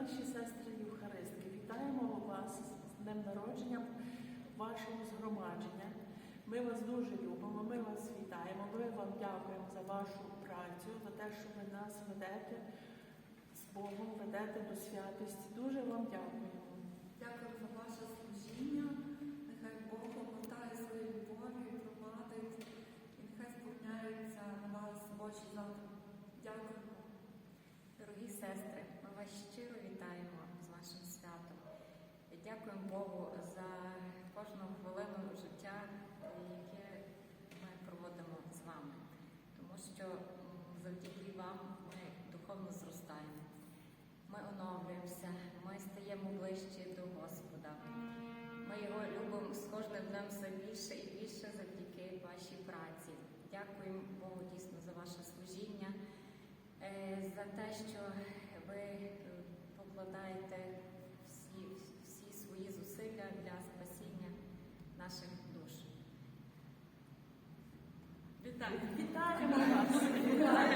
наші сестри Євхаристки, вітаємо вас з днем народження вашого згромадження. Ми вас дуже любимо, ми вас вітаємо. Ми вам дякуємо за вашу працю, за те, що ви нас ведете з Богом, ведете до святості. Дуже вам дякуємо. Дякую за ваше служіння. Нехай Бог обмотає своєю любов'ю і провадить, і нехай сповняються на вас Божі завтра. Дякую. Дорогі сестри, ми вас щиро вітаємо з вашим святом. І Дякуємо Богу за кожну хвилину життя, яке ми проводимо з вами, тому що завдяки вам ми духовно зростаємо. Ми оновлюємося, ми стаємо ближче до Господа. Ми його любимо з кожним днем все більше і більше завдяки вашій праці. Дякуємо Богу дійсно за ваше служіння, е, за те, що ви Вітаємо вас! Вітаємо вас!